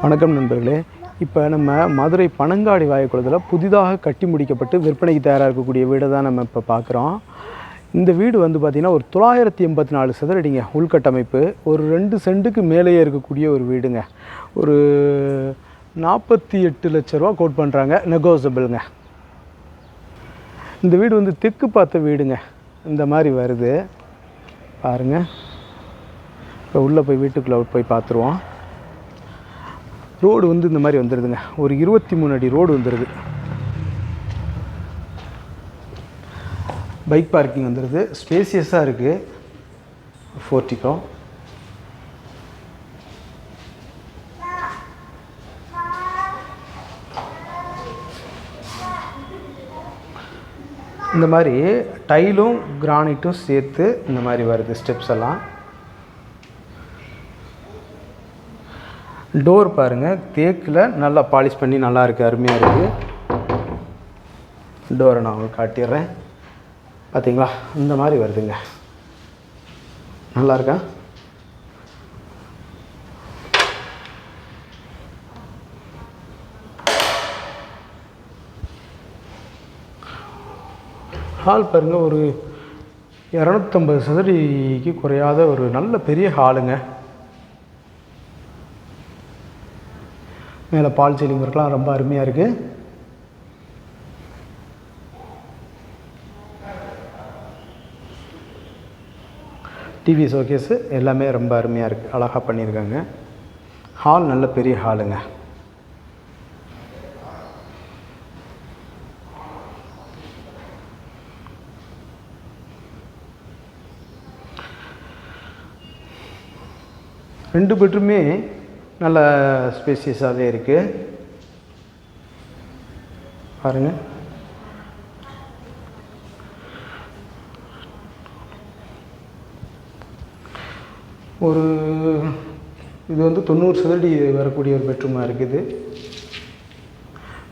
வணக்கம் நண்பர்களே. இப்போ நம்ம மதுரை பனங்காடி வாயக்குளத்தில் புதிதாக கட்டி முடிக்கப்பட்டு விற்பனைக்கு தயாராக இருக்கக்கூடிய வீடை தான் நம்ம இப்போ பார்க்குறோம் இந்த வீடு வந்து பார்த்திங்கன்னா ஒரு தொள்ளாயிரத்தி எண்பத்தி நாலு சதுரடிங்க உள்கட்டமைப்பு. ஒரு ரெண்டு சென்ட்டுக்கு மேலேயே இருக்கக்கூடிய ஒரு வீடுங்க. ஒரு நாற்பத்தி எட்டு லட்ச ரூபா கோட் பண்ணுறாங்க நெகோசபிளுங்க இந்த வீடு வந்து தெற்கு பார்த்த வீடுங்க. இந்த மாதிரி வருது. பாருங்கள் இப்போ உள்ளே போய் வீட்டுக்குள்ளே போய் பார்த்துருவோம் ரோடு வந்து இந்த மாதிரி வந்துடுதுங்க ஒரு இருபத்தி மூணு அடி ரோடு வந்துடுது பைக் பார்க்கிங் வந்துடுது ஸ்பேசியஸாக இருக்குது ஃபோர்ட்டிக்கோ இந்த மாதிரி டைலும் கிரானைட்டும் சேர்த்து இந்த மாதிரி வருது ஸ்டெப்ஸ் எல்லாம். டோர் பாருங்கள் தேக்கில் நல்லா பாலிஷ் பண்ணி நல்லா இருக்குது அருமையாக இருக்குது டோரை நான் உங்களுக்கு காட்டிடுறேன். பார்த்தீங்களா இந்த மாதிரி வருதுங்க. நல்லா இருக்கா? ஹால் பாருங்கள் ஒரு இரநூத்தம்பது சதுரடிக்கு குறையாத ஒரு நல்ல பெரிய ஹாலுங்க மேலே பால் சீலிங் ஒர்க்லாம் ரொம்ப அருமையாக இருக்குது டிவி ஷோகேஸு எல்லாமே ரொம்ப அருமையாக இருக்குது அழகாக பண்ணியிருக்காங்க. ஹால் நல்ல பெரிய ஹாலுங்க ரெண்டு பெட்ரூமே நல்ல ஸ்பீசிஸாகவே இருக்குது பாருங்க. ஒரு இது வந்து தொண்ணூறு சதுரடி வரக்கூடிய ஒரு பெட்ரூமாக இருக்குது.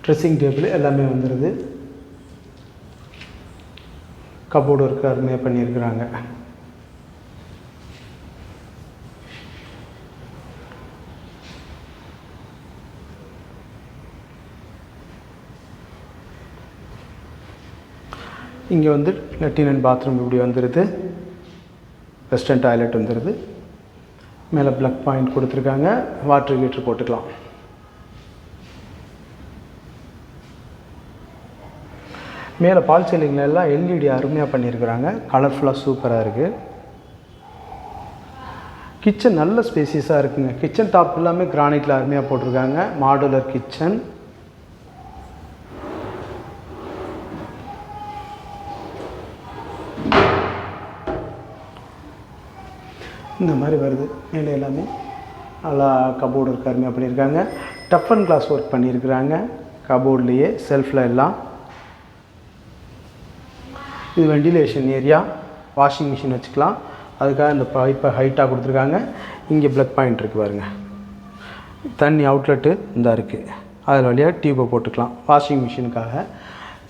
ட்ரெஸ்ஸிங் டேபிள் எல்லாமே வந்துடுது கபோர்டு ஒர்க்கு அருமையாக பண்ணியிருக்கிறாங்க. இங்கே வந்து லெட்டின் அண்ட் பாத்ரூம் இப்படி வந்துடுது வெஸ்டர்ன் டாய்லெட் வந்துடுது மேலே ப்ளக் பாயிண்ட் கொடுத்துருக்காங்க. வாட்டர் ஹீட்ரு போட்டுக்கலாம். மேலே பால் சீலிங்கில் எல்லாம் எல்இடி அருமையாக பண்ணியிருக்கிறாங்க. கலர்ஃபுல்லாக சூப்பராக இருக்குது கிச்சன் நல்ல ஸ்பேசியஸாக இருக்குங்க. கிச்சன் டாப் எல்லாமே கிரானைட்டில் அருமையாக போட்டிருக்காங்க. மாடுலர் கிச்சன் இந்த மாதிரி வருது. மேலே எல்லாமே. நல்லா கபோர்டு இருக்காருமே பண்ணியிருக்காங்க. டஃப் அண்ட் கிளாஸ் ஒர்க் பண்ணியிருக்கிறாங்க. கபோர்ட்லேயே செல்ஃபில் எல்லாம். இது வெண்டிலேஷன் ஏரியா வாஷிங் மிஷின் வச்சுக்கலாம். அதுக்காக இந்த பைப்பை ஹைட்டாக கொடுத்துருக்காங்க. இங்கே ப்ளக் பாயிண்ட் இருக்குது பாருங்க. தண்ணி அவுட்லெட்டு இந்த இருக்குது அதில் வழியாக டியூப்பை போட்டுக்கலாம். வாஷிங் மிஷினுக்காக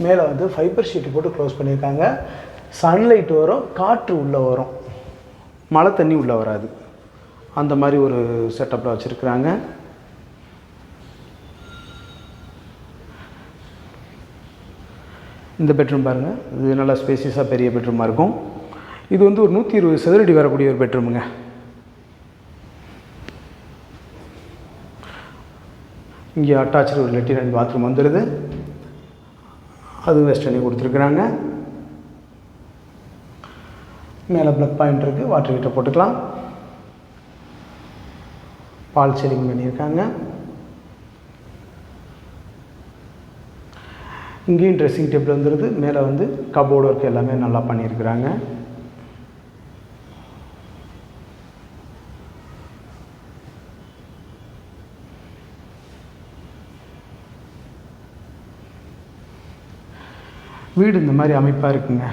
மேலே வந்து ஃபைபர் ஷீட்டு போட்டு க்ளோஸ் பண்ணியிருக்காங்க. சன்லைட் வரும் காற்று உள்ளே வரும். மழை தண்ணி உள்ளே வராது. அந்த மாதிரி ஒரு செட்டப்பில் வச்சுருக்குறாங்க. இந்த பெட்ரூம் பாருங்கள் இது நல்லா ஸ்பேசியஸாக பெரிய பெட்ரூமாக இருக்கும். இது வந்து ஒரு நூற்றி இருபது சதுரடி வரக்கூடிய ஒரு பெட்ரூமுங்க இங்கே அட்டாச்சு ஒரு லெட்டின் பாத்ரூம் வந்துடுது அது வெஸ்டர்னே கொடுத்துருக்குறாங்க. மேலே ப்ளக் பாயிண்ட் இருக்குது வாட்டர் ஹீட்டர் போட்டுக்கலாம். பால் செல்லிங் பண்ணியிருக்காங்க. இங்கேயும் ட்ரெஸ்ஸிங் டேபிள் வந்துடுது மேலே வந்து கபோர்டு ஒர்க் எல்லாமே நல்லா பண்ணியிருக்கிறாங்க. வீடு இந்த மாதிரி அமைப்பாக இருக்குங்க.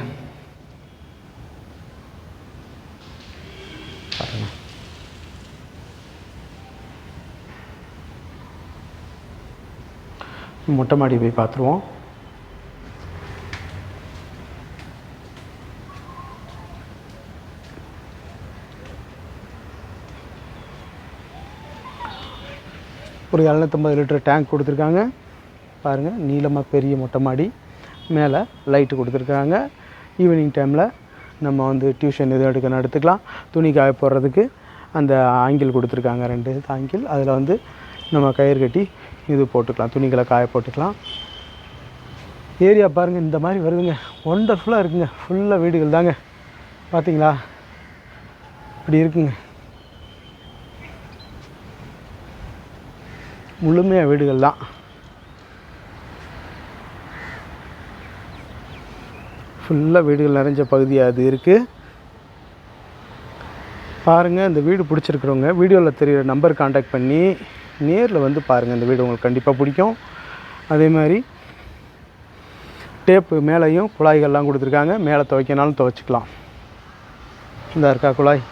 மொட்டை மாடி போய் பார்த்துருவோம். ஒரு எழுநூற்றம்பது லிட்டர் டேங்க் கொடுத்துருக்காங்க. பாருங்கள் நீளமாக பெரிய மொட்டை மாடி மேலே லைட்டு கொடுத்துருக்காங்க. ஈவினிங் டைமில் நம்ம வந்து டியூஷன் எதுவும் எடுக்க எடுத்துக்கலாம் துணி காய போடுறதுக்கு அந்த ஆங்கிள் கொடுத்துருக்காங்க ரெண்டு ஆங்கிள். அதில் வந்து நம்ம கயிறு கட்டி இது போட்டுக்கலாம் துணிகளை காய போட்டுக்கலாம். ஏரியா பாருங்கள் இந்த மாதிரி வருதுங்க. ஒண்டர்ஃபுல்லாக இருக்குங்க. ஃபுல்லாக வீடுகள் தாங்க. பார்த்தீங்களா இப்படி இருக்குங்க. முழுமையாக வீடுகள் தான். ஃபுல்லாக வீடுகள் நிறைஞ்ச பகுதியாக அது இருக்குது பாருங்கள் இந்த வீடு பிடிச்சிருக்கிறவங்க வீடியோவில் தெரியிற நம்பர் காண்டாக்ட் பண்ணி நேரில் வந்து பாருங்கள் இந்த வீடு உங்களுக்கு கண்டிப்பாக பிடிக்கும். அதே மாதிரி டேப்பு மேலேயும் குழாய்கள்லாம் கொடுத்துருக்காங்க. மேலே துவைக்கனாலும் துவைச்சிக்கலாம். இந்த இருக்கா குழாய்?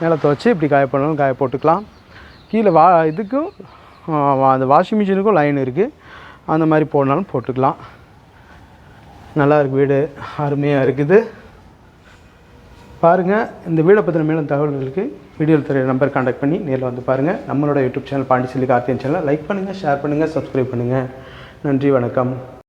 மேலே துவைச்சி இப்படி காய பண்ணாலும் காய போட்டுக்கலாம். கீழே வா இதுக்கும் அந்த வாஷிங் மிஷினுக்கும் லைன் இருக்குது அந்த மாதிரி போடனாலும் போட்டுக்கலாம். நல்லா இருக்குது வீடு. அருமையாக இருக்குது. பாருங்கள் இந்த வீடை பற்றின மேலும் தகவல்களுக்கு வீடியோவில் தெரிய நம்பர் காண்டாக்ட் பண்ணி நேரில் வந்து பாருங்கள் நம்மளோட YouTube channel Pondicherry Karthiyan channel like பண்ணுங்கள் ஷேர் பண்ணுங்கள் சப்ஸ்கிரைப் பண்ணுங்கள் நன்றி வணக்கம்.